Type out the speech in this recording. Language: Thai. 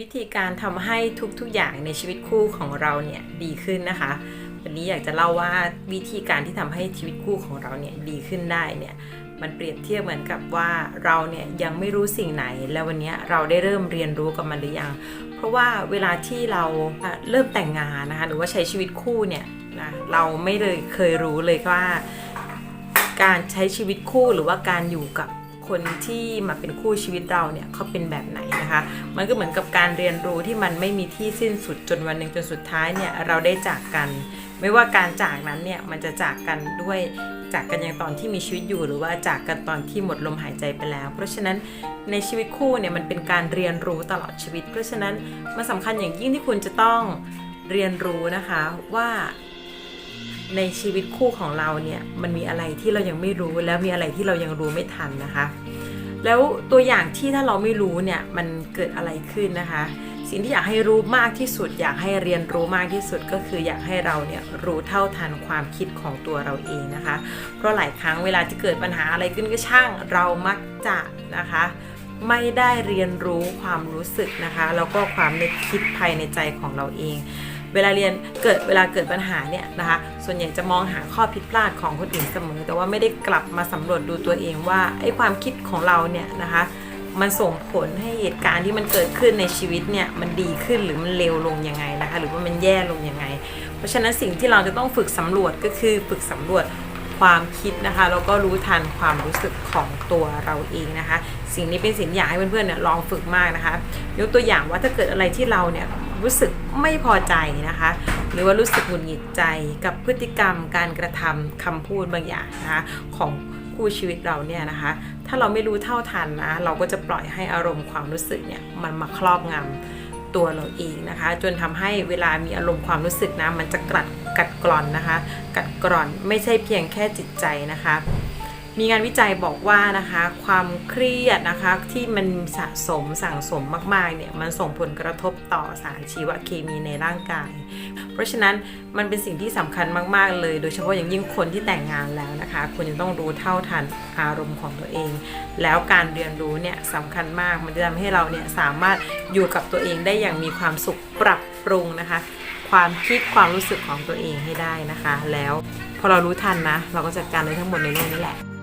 วิธีการทำให้ทุกๆอย่างในชีวิตคู่ของเราเนี่ยดีขึ้นนะคะ วันนี้อยากจะเล่าว่าวิธีการที่ทำให้ชีวิตคู่ของเราเนี่ยดีขึ้นได้เนี่ยมันเปรียบเทียบเหมือนกับว่าเราเนี่ยยังไม่รู้สิ่งไหน แล้ววันนี้เราได้เริ่มเรียนรู้กับมันหรือยัง เพราะว่าเวลาที่เราเริ่มแต่งงานนะคะหรือว่าใช้ชีวิตคู่เนี่ยนะเราไม่เลยเคยรู้เลยว่า การใช้ชีวิตคู่หรือว่าการอยู่กับ คนที่มาเป็นคู่ชีวิตเราเนี่ยเขาเป็นแบบไหนนะคะ มันก็เหมือนกับการเรียนรู้ที่มันไม่มีที่สิ้นสุดจนวันหนึ่งจนสุดท้ายเนี่ยเราได้จากกัน ไม่ว่าการจากนั้นเนี่ยมันจะจากกันด้วยจากกันอย่างตอนที่มีชีวิตอยู่หรือว่าจากกันตอนที่หมดลมหายใจไปแล้ว เพราะฉะนั้นในชีวิตคู่เนี่ยมันเป็นการเรียนรู้ตลอดชีวิต เพราะฉะนั้นมันสำคัญอย่างยิ่งที่คุณจะต้องเรียนรู้นะคะว่า ในชีวิตคู่ของเราเนี่ยมันมีอะไรที่เรายังไม่รู้แล้วมีอะไรที่เรายังรู้ไม่ทันนะคะ แล้วตัวอย่างที่ถ้าเราไม่รู้เนี่ยมันเกิดอะไรขึ้นนะคะ สิ่งที่อยากให้รู้มากที่สุด อยากให้เรียนรู้มากที่สุดก็คืออยากให้เราเนี่ยรู้เท่าทันความคิดของตัวเราเองนะคะ เพราะหลายครั้งเวลาที่เกิดปัญหาอะไรขึ้นก็ช่างเรามักจะนะคะไม่ได้เรียนรู้ความรู้สึกนะคะ แล้วก็ความนึกคิดภายในใจของเราเอง เวลาเรียนเกิดเวลาเกิดปัญหาเนี่ยนะคะ ส่วนใหญ่จะมองหาข้อผิดพลาดของคนอื่นเสมอ แต่ว่าไม่ได้กลับมาสำรวจดูตัวเองว่าไอ้ความคิดของเราเนี่ยนะคะ มันส่งผลให้เหตุการณ์ที่มันเกิดขึ้นในชีวิตเนี่ยมันดีขึ้นหรือมันเลวลงยังไงนะคะ หรือว่ามันแย่ลงยังไง เพราะฉะนั้นสิ่งที่เราจะต้องฝึกสำรวจก็คือฝึกสำรวจความคิดนะคะแล้วก็รู้ทันความรู้สึกของตัวเราเองนะคะ สิ่งนี้เป็นสิ่งที่อยากให้เพื่อนๆเนี่ยลองฝึกมากนะคะยกตัวอย่างว่าถ้าเกิดอะไรที่เราเนี่ย รู้สึกไม่พอใจนะคะ หรือว่ารู้สึกหงุดหงิดใจกับพฤติกรรมการกระทำคำพูดบางอย่างนะคะของคู่ชีวิตเราเนี่ยนะคะ ถ้าเราไม่รู้เท่าทันนะ เราก็จะปล่อยให้อารมณ์ความรู้สึกเนี่ยมันมาครอบงำตัวเราเองนะคะ จนทำให้เวลามีอารมณ์ความรู้สึกนะมันจะกัดกัดกร่อนนะคะ กัดกร่อนไม่ใช่เพียงแค่จิตใจนะคะ มีงานวิจัยบอกว่านะคะความเครียดนะคะที่มันสะสมสั่งสมมากๆเนี่ยมันส่งผลกระทบต่อสารชีวเคมีในร่างกาย เพราะฉะนั้นมันเป็นสิ่งที่สำคัญมากๆเลย โดยเฉพาะอย่างยิ่งคนที่แต่งงานแล้วนะคะคุณจะต้องรู้เท่าทันอารมณ์ของตัวเอง แล้วการเรียนรู้เนี่ยสำคัญมากมันจะทำให้เราเนี่ยสามารถอยู่กับตัวเองได้อย่างมีความสุขปรับปรุงนะคะ ความคิดความรู้สึกของตัวเองให้ได้นะคะ แล้วพอเรารู้ทันนะ เราก็จัดการได้ทั้งหมดในโลกนี้แหละ